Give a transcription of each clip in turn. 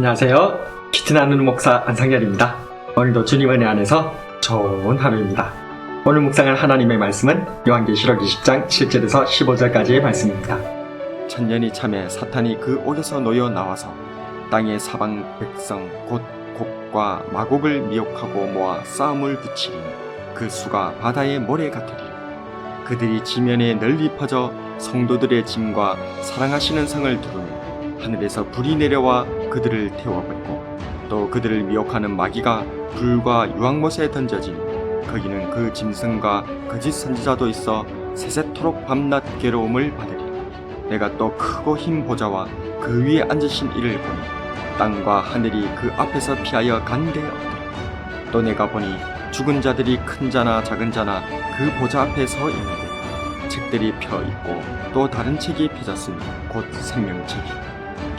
안녕하세요. 키트 나누는 목사 안상열입니다. 오늘도 주님 은혜 안에서 좋은 하루입니다. 오늘 묵상할 하나님의 말씀은 요한계시록 20장 7절에서 15절까지의 말씀입니다. 천년이 참에 사탄이 그 옥에서 놓여 나와서 땅의 사방 백성 곧 곡과 마곡을 미혹하고 모아 싸움을 붙이리니 그 수가 바다의 모래 같으리니 그들이 지면에 널리 퍼져 성도들의 짐과 사랑하시는 성을 두르니 하늘에서 불이 내려와 그들을 태워버리고 또 그들을 미혹하는 마귀가 불과 유황못에 던져지니 거기는 그 짐승과 거짓 선지자도 있어 세세토록 밤낮 괴로움을 받으리 내가 또 크고 흰 보좌와 그 위에 앉으신 이를 보니 땅과 하늘이 그 앞에서 피하여 없더라. 또 내가 보니 죽은 자들이 큰 자나 작은 자나 그 보좌 앞에 서 있는데 책들이 펴 있고 또 다른 책이 펴졌으니 곧 생명책이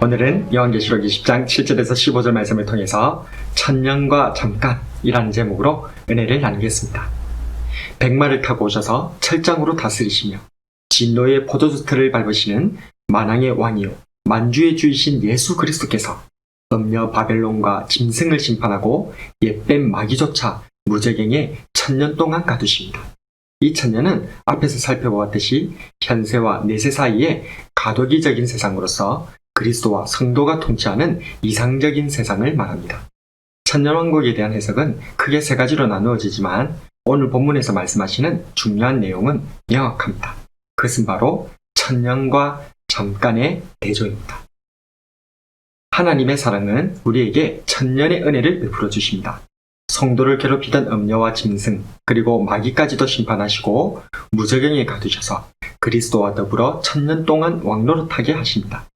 오늘은 요한계시록 20장 7절에서 15절 말씀을 통해서 천년과 잠깐이라는 제목으로 은혜를 나누겠습니다. 백마를 타고 오셔서 철장으로 다스리시며 진노의 포도주 틀을 밟으시는 만왕의 왕이요 만주의 주이신 예수 그리스도께서 음녀 바벨론과 짐승을 심판하고 옛뱀 마귀조차 무적행에 천년 동안 가두십니다. 이 천년은 앞에서 살펴보았듯이 현세와 내세 사이에 가도기적인 세상으로서 그리스도와 성도가 통치하는 이상적인 세상을 말합니다. 천년왕국에 대한 해석은 크게 세 가지로 나누어지지만 오늘 본문에서 말씀하시는 중요한 내용은 명확합니다. 그것은 바로 천년과 잠깐의 대조입니다. 하나님의 사랑은 우리에게 천년의 은혜를 베풀어 주십니다. 성도를 괴롭히던 음녀와 짐승 그리고 마귀까지도 심판하시고 무적행에 가두셔서 그리스도와 더불어 천년 동안 왕노릇하게 하십니다.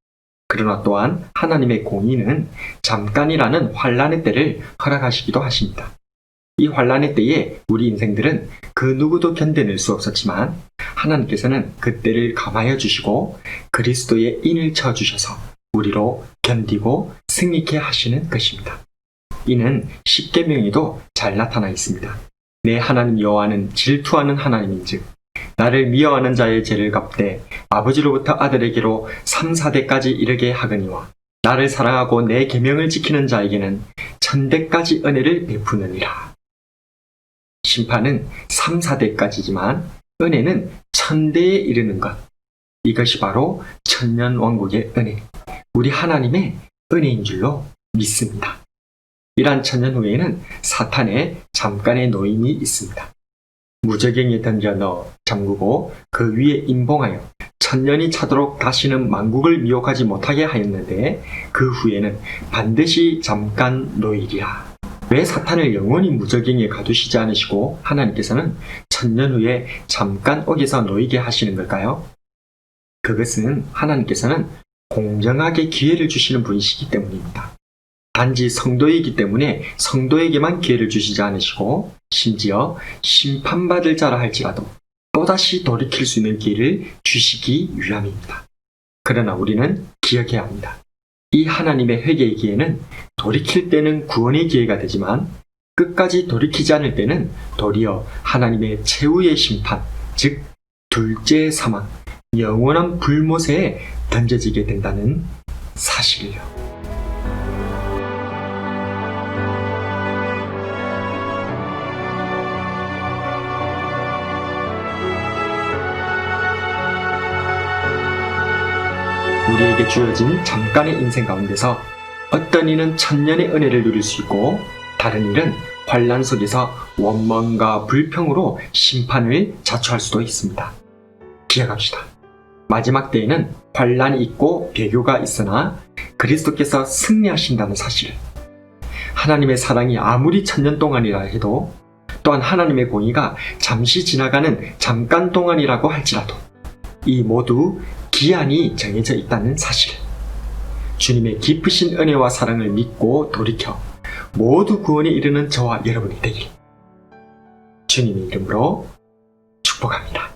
그러나 또한 하나님의 공의는 잠깐이라는 환란의 때를 허락하시기도 하십니다. 이 환란의 때에 우리 인생들은 그 누구도 견뎌낼 수 없었지만 하나님께서는 그 때를 감하여 주시고 그리스도의 인을 쳐 주셔서 우리로 견디고 승리케 하시는 것입니다. 이는 십계명에도 잘 나타나 있습니다. 내 하나님 여호와는 질투하는 하나님인즉 나를 미워하는 자의 죄를 갚되 아버지로부터 아들에게로 3, 4대까지 이르게 하거니와 나를 사랑하고 내 계명을 지키는 자에게는 천대까지 은혜를 베푸느니라. 심판은 3, 4대까지지만 은혜는 천대에 이르는 것. 이것이 바로 천년 왕국의 은혜. 우리 하나님의 은혜인 줄로 믿습니다. 이러한 천년 후에는 사탄의 잠깐의 노임이 있습니다. 무적행에 던져 넣어 잠그고 그 위에 임봉하여 천년이 차도록 다시는 만국을 미혹하지 못하게 하였는데 그 후에는 반드시 잠깐 노일이라. 왜 사탄을 영원히 무적행에 가두시지 않으시고 하나님께서는 천년 후에 잠깐 옥에서 놓이게 하시는 걸까요? 그것은 하나님께서는 공정하게 기회를 주시는 분이시기 때문입니다. 단지 성도이기 때문에 성도에게만 기회를 주시지 않으시고 심지어 심판받을 자라 할지라도 또다시 돌이킬 수 있는 기회를 주시기 위함입니다. 그러나 우리는 기억해야 합니다. 이 하나님의 회개의 기회는 돌이킬 때는 구원의 기회가 되지만 끝까지 돌이키지 않을 때는 도리어 하나님의 최후의 심판, 즉 둘째 사망, 영원한 불못에 던져지게 된다는 사실이요. 우리에게 주어진 잠깐의 인생 가운데서 어떤 이는 천년의 은혜를 누릴 수 있고 다른 일은 환란 속에서 원망과 불평으로 심판을 자초할 수도 있습니다. 기억합시다. 마지막 때에는 환란이 있고 배교가 있으나 그리스도께서 승리하신다는 사실. 하나님의 사랑이 아무리 천년 동안이라 해도 또한 하나님의 공의가 잠시 지나가는 잠깐 동안이라고 할지라도 이 모두 기한이 정해져 있다는 사실. 주님의 깊으신 은혜와 사랑을 믿고 돌이켜 모두 구원에 이르는 저와 여러분이 되길. 주님의 이름으로 축복합니다.